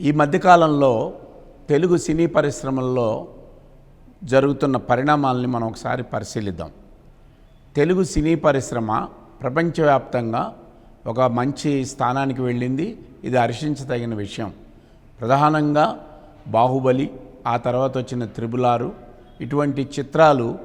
ఈ మధ్యకాలంలో తెలుగు సినీ పరిశ్రమల్లో జరుగుతున్న పరిణామాలని మనం ఒకసారి పరిశీలిద్దాం. తెలుగు సినీ పరిశ్రమ ప్రపంచవ్యాప్తంగా ఒక మంచి స్థానానికి వెళ్ళింది. ఇది హర్షించదగిన విషయం. ప్రధానంగా బాహుబలి ఆ తర్వాత వచ్చిన త్రిబులారు ఇటువంటి చిత్రాలు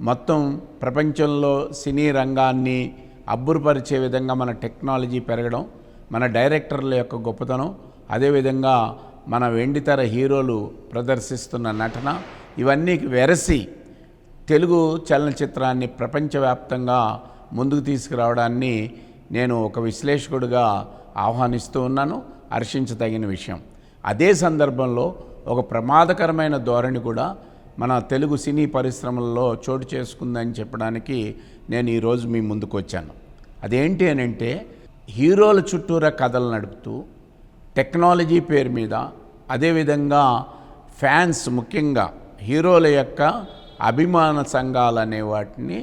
మొత్తం ప్రపంచంలో సినీ రంగాన్ని అబ్బురపరిచే విధంగా మన టెక్నాలజీ పెరగడం మన డైరెక్టర్ల యొక్క గొప్పతనం అదేవిధంగా మన వెండితెర హీరోలు ప్రదర్శిస్తున్న నటన ఇవన్నీ వెరసి తెలుగు చలనచిత్రాన్ని ప్రపంచవ్యాప్తంగా ముందుకు తీసుకురావడాన్ని నేను ఒక విశ్లేషకుడిగా ఆహ్వానిస్తూ ఉన్నాను. హర్షించదగిన విషయం. అదే సందర్భంలో ఒక ప్రమాదకరమైన ధోరణి కూడా మన తెలుగు సినీ పరిశ్రమల్లో చోటు చేసుకుందని చెప్పడానికి నేను ఈరోజు మీ ముందుకు వచ్చాను. అదేంటి అని అంటే హీరోల చుట్టూరా కథలు నడుపుతూ టెక్నాలజీ పేరు మీద అదేవిధంగా ఫ్యాన్స్ ముఖ్యంగా హీరోల యొక్క అభిమాన సంఘాలు అనే వాటిని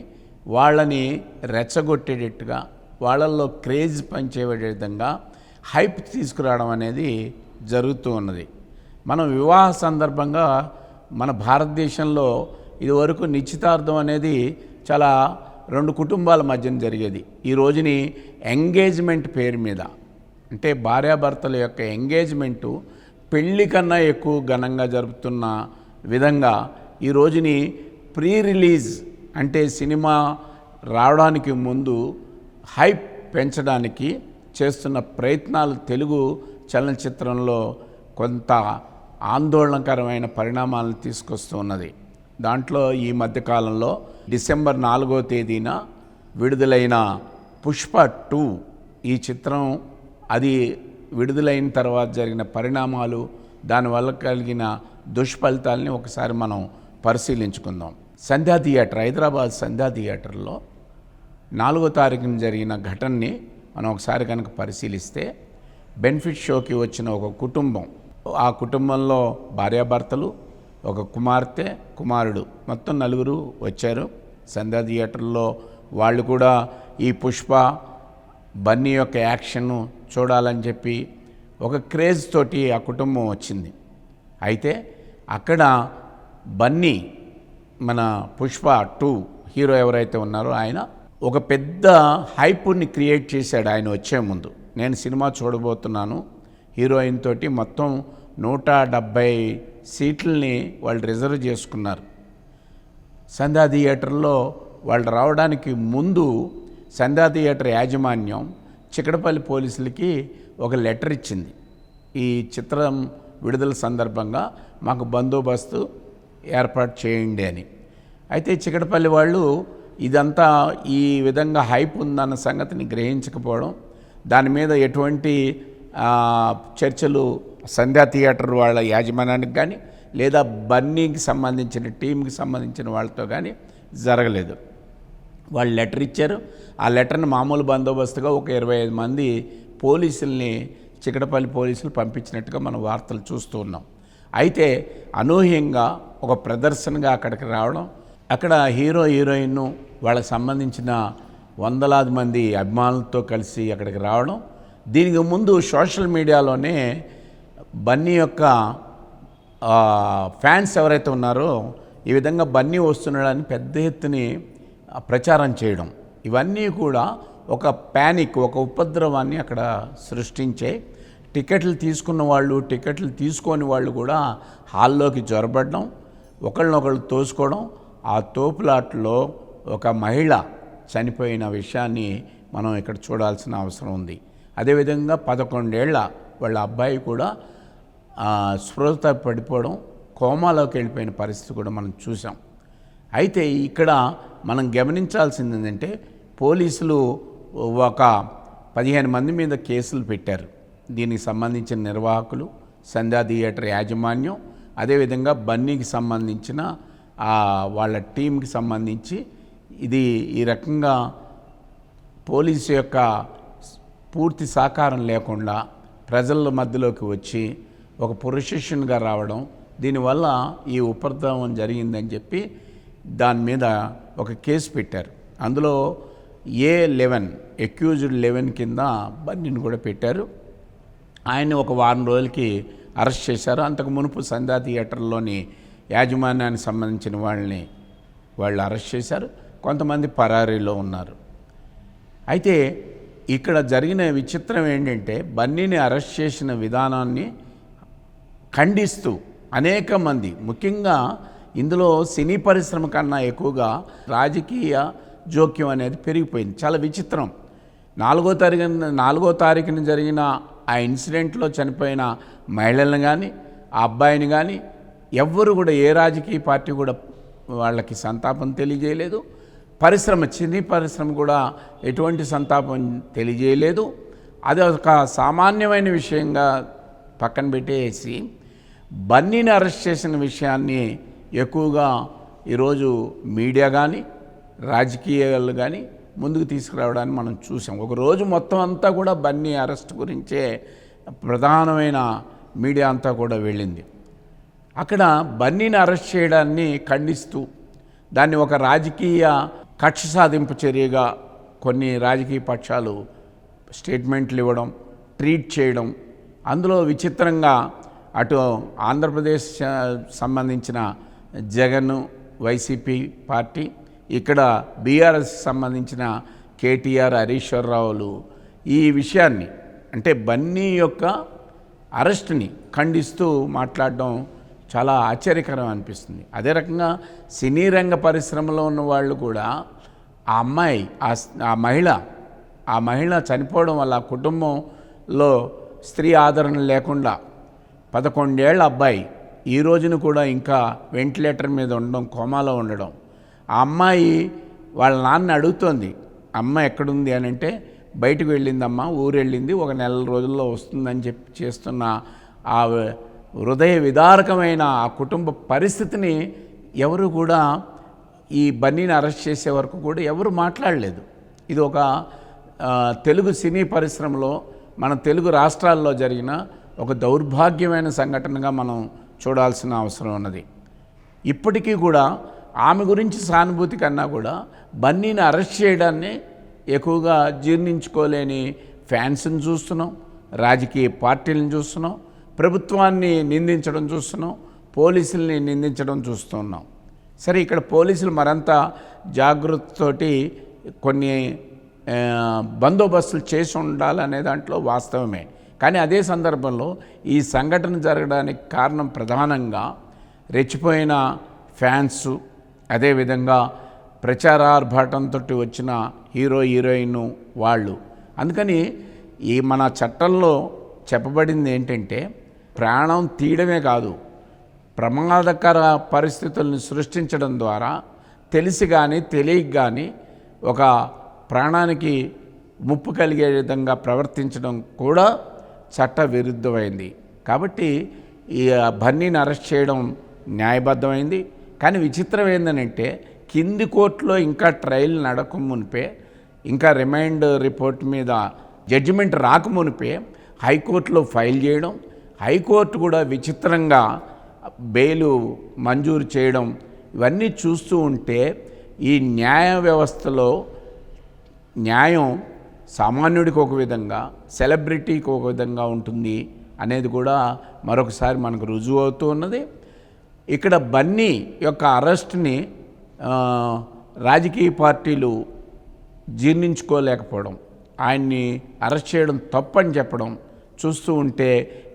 వాళ్ళని రెచ్చగొట్టేటట్టుగా వాళ్ళల్లో క్రేజ్ పంచే విధంగా హైప్ తీసుకురావడం అనేది జరుగుతూ ఉన్నది. మనం వివాహ సందర్భంగా మన భారతదేశంలో ఇదివరకు నిశ్చితార్థం అనేది చాలా రెండు కుటుంబాల మధ్యన జరిగేది. ఈ రోజుని ఎంగేజ్మెంట్ పేరు మీద అంటే భార్యాభర్తల యొక్క ఎంగేజ్మెంటు పెళ్ళి కన్నా ఎక్కువ ఘనంగా జరుపుతున్న విధంగా ఈ రోజుని ప్రీ రిలీజ్ అంటే సినిమా రావడానికి ముందు హైప్ పెంచడానికి చేస్తున్న ప్రయత్నాలు తెలుగు చలనచిత్రంలో కొంత ఆందోళనకరమైన పరిణామాలను తీసుకొస్తూ ఉన్నది. దాంట్లో ఈ మధ్యకాలంలో డిసెంబర్ నాలుగో తేదీన విడుదలైన పుష్ప టూ ఈ చిత్రం అది విడుదలైన తర్వాత జరిగిన పరిణామాలు దానివల్ల కలిగిన దుష్ఫలితాలని ఒకసారి మనం పరిశీలించుకుందాం. సంధ్యా థియేటర్ హైదరాబాద్ సంధ్యా థియేటర్లో నాలుగో తారీఖున జరిగిన ఘటనని మనం ఒకసారి కనుక పరిశీలిస్తే బెనిఫిట్ షోకి వచ్చిన ఒక కుటుంబం ఆ కుటుంబంలో భార్యాభర్తలు ఒక కుమార్తె కుమారుడు మొత్తం నలుగురు వచ్చారు. సంధ్యా థియేటర్లో వాళ్ళు కూడా ఈ పుష్ప బన్నీ యొక్క యాక్షన్ చూడాలని చెప్పి ఒక క్రేజ్ తోటి ఆ కుటుంబం వచ్చింది. అయితే అక్కడ బన్నీ మన పుష్ప టూ హీరో ఎవరైతే ఉన్నారో ఆయన ఒక పెద్ద హైప్ని క్రియేట్ చేశాడు ఆయన వచ్చే ముందు. నేను సినిమా చూడబోతున్నాను హీరోయిన్ తోటి మొత్తం నూట డెబ్భై సీట్లని వాళ్ళు రిజర్వ్ చేసుకున్నారు. సంధ్యా థియేటర్లో వాళ్ళు రావడానికి ముందు సంధ్యా థియేటర్ యాజమాన్యం చిక్కడపల్లి పోలీసులకి ఒక లెటర్ ఇచ్చింది. ఈ చిత్రం విడుదల సందర్భంగా మాకు బందోబస్తు ఏర్పాటు చేయండి అని. అయితే చిక్కడపల్లి వాళ్ళు ఇదంతా ఈ విధంగా హైప్ ఉందన్న సంగతిని గ్రహించకపోవడం దాని మీద ఎటువంటి చర్చలు సంధ్యా థియేటర్ వాళ్ళ యాజమాన్యానికి కానీ లేదా బన్నీకి సంబంధించిన టీంకి సంబంధించిన వాళ్ళతో కానీ జరగలేదు. వాళ్ళు లెటర్ ఇచ్చారు. ఆ లెటర్ని మామూలు బందోబస్తుగా ఒక ఇరవై ఐదు మంది పోలీసుల్ని చికటపల్లి పోలీసులు పంపించినట్టుగా మనం వార్తలు చూస్తూ ఉన్నాం. అయితే అనూహ్యంగా ఒక ప్రదర్శనగా అక్కడికి రావడం అక్కడ హీరో హీరోయిన్ వాళ్ళకి సంబంధించిన వందలాది మంది అభిమానులతో కలిసి అక్కడికి రావడం దీనికి ముందు సోషల్ మీడియాలోనే బన్నీ యొక్క ఫ్యాన్స్ ఎవరైతే ఉన్నారో ఈ విధంగా బన్నీ వస్తున్నాడని పెద్ద ఎత్తుని ప్రచారం చేయడం. ఇవన్నీ కూడా ఒక ప్యానిక్ ఒక ఉపద్రవాన్ని అక్కడ సృష్టించే టికెట్లు తీసుకున్న వాళ్ళు టికెట్లు తీసుకోని వాళ్ళు కూడా హాల్లోకి జొరబడడం ఒకళ్ళనొకళ్ళు తోసుకోవడం ఆ తోపులాట్లో ఒక మహిళ చనిపోయిన విషయాన్ని మనం ఇక్కడ చూడాల్సిన అవసరం ఉంది. అదేవిధంగా పదకొండేళ్ళ వాళ్ళ అబ్బాయి కూడా స్పృహత పడిపోవడం కోమాలోకి వెళ్ళిపోయిన పరిస్థితి కూడా మనం చూసాం అయితే ఇక్కడ మనం గమనించాల్సింది ఏంటంటే పోలీసులు ఒక పదిహేను మంది మీద కేసులు పెట్టారు. దీనికి సంబంధించిన నిర్వాహకులు సంధ్యా థియేటర్ యాజమాన్యం అదేవిధంగా బన్నీకి సంబంధించిన వాళ్ళ టీంకి సంబంధించి ఇది ఈ రకంగా పోలీసు యొక్క పూర్తి సహకారం లేకుండా ప్రజల మధ్యలోకి వచ్చి ఒక పొజిషన్గా రావడం దీనివల్ల ఈ ఉపద్రవం జరిగిందని చెప్పి దాని మీద ఒక కేసు పెట్టారు. అందులో ఏ లెవెన్ ఎక్యూజ్డ్ లెవెన్ కింద బన్నీని కూడా పెట్టారు. ఆయన్ని ఒక వారం రోజులకి అరెస్ట్ చేశారు. అంతకు మునుపు సంధ్యా థియేటర్లోని యాజమాన్యానికి సంబంధించిన వాళ్ళని వాళ్ళు అరెస్ట్ చేశారు. కొంతమంది పరారీలో ఉన్నారు. అయితే ఇక్కడ జరిగిన విచిత్రం ఏంటంటే బన్నీని అరెస్ట్ చేసిన విధానాన్ని ఖండిస్తూ అనేక మంది ముఖ్యంగా ఇందులో సినీ పరిశ్రమ కన్నా ఎక్కువగా రాజకీయ జోక్యం అనేది పెరిగిపోయింది. చాలా విచిత్రం. నాలుగో తారీఖున నాలుగో తారీఖున జరిగిన ఆ ఇన్సిడెంట్లో చనిపోయిన మహిళలను కానీ ఆ అబ్బాయిని కానీ ఎవ్వరు కూడా ఏ రాజకీయ పార్టీ కూడా వాళ్ళకి సంతాపం తెలియజేయలేదు. పరిశ్రమ చిన్ని పరిశ్రమ కూడా ఎటువంటి సంతాపం తెలియజేయలేదు. అది ఒక సామాన్యమైన విషయంగా పక్కన పెట్టేసి బన్నీని అరెస్ట్ చేసిన విషయాన్ని ఎక్కువగా ఈరోజు మీడియా కానీ రాజకీయాలు కానీ ముందుకు తీసుకురావడాన్ని మనం చూసాం. ఒక రోజు మొత్తం అంతా కూడా బన్నీ అరెస్ట్ గురించే ప్రధానమైన మీడియా అంతా కూడా వెళ్ళింది. అక్కడ బన్నీని అరెస్ట్ చేయడాన్ని ఖండిస్తూ దాన్ని ఒక రాజకీయ కక్ష సాధింపు చర్యగా కొన్ని రాజకీయ పక్షాలు స్టేట్మెంట్లు ఇవ్వడం ట్రీట్ చేయడం అందులో విచిత్రంగా అటు ఆంధ్రప్రదేశ్ సంబంధించిన జగన్ వైసీపీ పార్టీ ఇక్కడ బీఆర్ఎస్ సంబంధించిన కేటీఆర్ హరీశ్వరరావులు ఈ విషయాన్ని అంటే బన్నీ యొక్క అరెస్ట్ని ఖండిస్తూ మాట్లాడడం చాలా ఆశ్చర్యకరం అనిపిస్తుంది. అదే రకంగా సినీ రంగ పరిశ్రమలో ఉన్న వాళ్ళు కూడా ఆ అమ్మాయి ఆ ఆ మహిళ ఆ మహిళ చనిపోవడం వల్ల ఆ కుటుంబంలో స్త్రీ ఆదరణ లేకుండా పదకొండేళ్ళ అబ్బాయి ఈ రోజున కూడా ఇంకా వెంటిలేటర్ మీద ఉండడం కోమాలో ఉండడం. ఆ అమ్మాయి వాళ్ళ నాన్న అడుగుతోంది అమ్మ ఎక్కడుంది? అని అంటే బయటకు వెళ్ళిందమ్మ ఊరు వెళ్ళింది ఒక నెల రోజుల్లో వస్తుందని చెప్పి చేస్తున్న ఆ హృదయ విదారకమైన ఆ కుటుంబ పరిస్థితిని ఎవరు కూడా ఈ బన్నీని అరెస్ట్ చేసే వరకు కూడా ఎవరు మాట్లాడలేదు. ఇది ఒక తెలుగు సినీ పరిశ్రమలో మన తెలుగు రాష్ట్రాల్లో జరిగిన ఒక దౌర్భాగ్యమైన సంఘటనగా మనం చూడాల్సిన అవసరం ఉన్నది. ఇప్పటికీ కూడా ఆమె గురించి సానుభూతి కన్నా కూడా బన్నీని అరెస్ట్ చేయడాన్ని ఎక్కువగా జీర్ణించుకోలేని ఫ్యాన్స్ని చూస్తున్నాం రాజకీయ పార్టీలను చూస్తున్నాం ప్రభుత్వాన్ని నిందించడం చూస్తున్నాం పోలీసుల్ని నిందించడం చూస్తున్నాం. సరే ఇక్కడ పోలీసులు మరంత జాగ్రత్తతోటి కొన్ని బందోబస్తులు చేసి ఉండాలనే దాంట్లో వాస్తవమే. కానీ అదే సందర్భంలో ఈ సంఘటన జరగడానికి కారణం ప్రధానంగా రెచ్చిపోయిన ఫ్యాన్స్ అదేవిధంగా ప్రచారార్భాటంతో వచ్చిన హీరో హీరోయిన్ వాళ్ళు. అందుకని ఈ మన చట్టంలో చెప్పబడింది ఏంటంటే ప్రాణం తీయడమే కాదు ప్రమాదకర పరిస్థితులను సృష్టించడం ద్వారా తెలిసి కానీ తెలియక కానీ ఒక ప్రాణానికి ముప్పు కలిగే విధంగా ప్రవర్తించడం కూడా చట్ట విరుద్ధమైంది కాబట్టి ఈ బన్నీని అరెస్ట్ చేయడం న్యాయబద్ధమైంది. కానీ విచిత్రం ఏంటంటే కింది కోర్టులో ఇంకా ట్రయల్ నడక మునిపే ఇంకా రిమైండ్ రిపోర్ట్ మీద జడ్జిమెంట్ రాకమునిపే హైకోర్టులో ఫైల్ చేయడం హైకోర్టు కూడా విచిత్రంగా బెయిలు మంజూరు చేయడం ఇవన్నీ చూస్తూ ఉంటే ఈ న్యాయ వ్యవస్థలో న్యాయం సామాన్యుడికి ఒక విధంగా సెలబ్రిటీకి ఒక విధంగా ఉంటుంది అనేది కూడా మరొకసారి మనకు రుజువు అవుతూ ఉన్నది. ఇక్కడ బన్నీ యొక్క అరెస్ట్ని రాజకీయ పార్టీలు జీర్ణించుకోలేకపోవడం ఆయన్ని అరెస్ట్ చేయడం తప్పని చెప్పడం చూస్తూ ఉంటే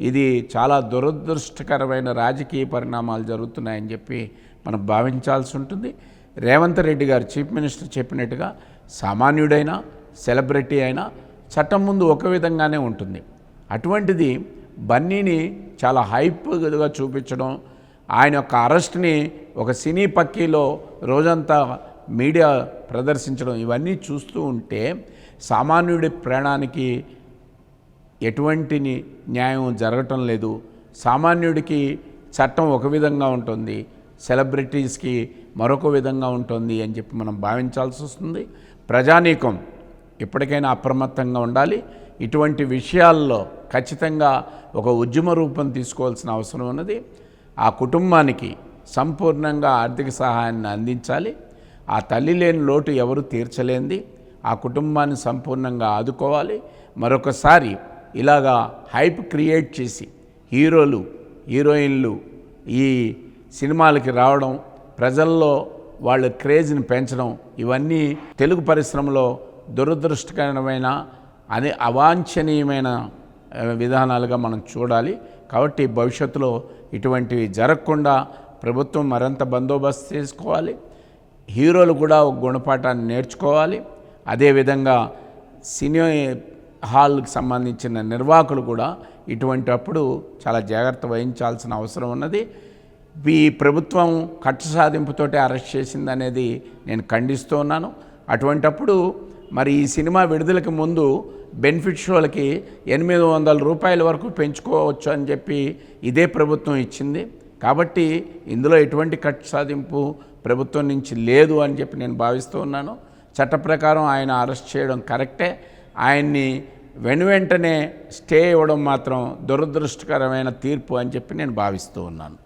ఇది చాలా దురదృష్టకరమైన రాజకీయ పరిణామాలు జరుగుతున్నాయని చెప్పి మనం భావించాల్సి ఉంటుంది. రేవంత్ రెడ్డి గారు చీఫ్ మినిస్టర్ చెప్పినట్టుగా సామాన్యుడైనా సెలబ్రిటీ అయినా చట్టం ముందు ఒక విధంగానే ఉంటుంది. అటువంటిది బన్నీని చాలా హైప్గా చూపించడం ఆయన యొక్క అరెస్ట్ని ఒక సినీ పక్కీలో రోజంతా మీడియా ప్రదర్శించడం ఇవన్నీ చూస్తూ ఉంటే సామాన్యుడి ప్రాణానికి ఎటువంటి న్యాయం జరగటం లేదు. సామాన్యుడికి చట్టం ఒక విధంగా ఉంటుంది సెలబ్రిటీస్కి మరొక విధంగా ఉంటుంది అని చెప్పి మనం భావించాల్సి వస్తుంది. ప్రజానీకం ఎప్పటికైనా అప్రమత్తంగా ఉండాలి. ఇటువంటి విషయాల్లో ఖచ్చితంగా ఒక ఉద్యమ రూపం తీసుకోవాల్సిన అవసరం ఉన్నది. ఆ కుటుంబానికి సంపూర్ణంగా ఆర్థిక సహాయాన్ని అందించాలి. ఆ తల్లి లేని లోటు ఎవరు తీర్చలేంది. ఆ కుటుంబాన్ని సంపూర్ణంగా ఆదుకోవాలి. మరొకసారి ఇలాగా హైప్ క్రియేట్ చేసి హీరోలు హీరోయిన్లు ఈ సినిమాలకి రావడం ప్రజల్లో వాళ్ళ క్రేజ్ని పెంచడం ఇవన్నీ తెలుగు పరిశ్రమలో దురదృష్టకరమైన అని అవాంఛనీయమైన విధానాలుగా మనం చూడాలి. కాబట్టి భవిష్యత్తులో ఇటువంటివి జరగకుండా ప్రభుత్వం మరింత బందోబస్తు చేసుకోవాలి. హీరోలు కూడా ఒక గుణపాఠాన్ని నేర్చుకోవాలి. అదేవిధంగా సినీ హాల్కి సంబంధించిన నిర్వాహకులు కూడా ఇటువంటి అప్పుడు చాలా జాగ్రత్త వహించాల్సిన అవసరం ఉన్నది. ఈ ప్రభుత్వం కక్ష సాధింపుతోటే అరెస్ట్ చేసింది అనేది నేను ఖండిస్తూ ఉన్నాను. అటువంటప్పుడు మరి ఈ సినిమా విడుదలకి ముందు బెనిఫిట్ షోలకి ఎనిమిది వందల రూపాయల వరకు పెంచుకోవచ్చు అని చెప్పి ఇదే ప్రభుత్వం ఇచ్చింది. కాబట్టి ఇందులో ఎటువంటి ఖర్చు సాధింపు ప్రభుత్వం నుంచి లేదు అని చెప్పి నేను భావిస్తూ ఉన్నాను. చట్ట ప్రకారం ఆయన అరెస్ట్ చేయడం కరెక్టే. ఆయన్ని వెను వెంటనే స్టే ఇవ్వడం మాత్రం దురదృష్టకరమైన తీర్పు అని చెప్పి నేను భావిస్తూ ఉన్నాను.